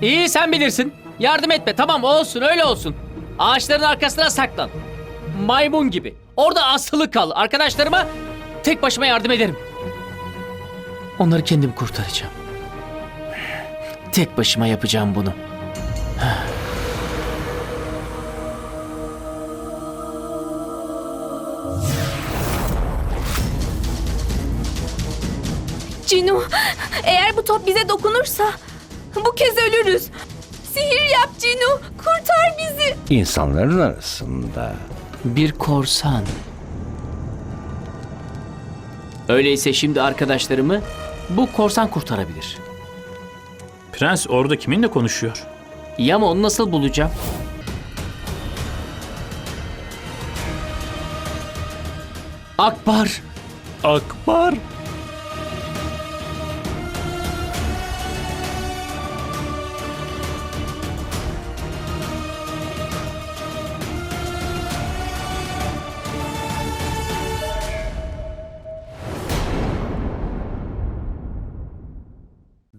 İyi sen bilirsin. Yardım etme tamam olsun öyle olsun. Ağaçların arkasına saklan. Maymun gibi. Orada asılı kal. Arkadaşlarıma tek başıma yardım ederim. Onları kendim kurtaracağım. Tek başıma yapacağım bunu. Cinu, eğer bu top bize dokunursa bu kez ölürüz. Sihir yap Cinu, kurtar bizi. İnsanların arasında Bir korsan. Öyleyse şimdi arkadaşlarımı bu korsan kurtarabilir. Prens orada kiminle konuşuyor? İyi ama onu nasıl bulacağım? Akbar. Akbar.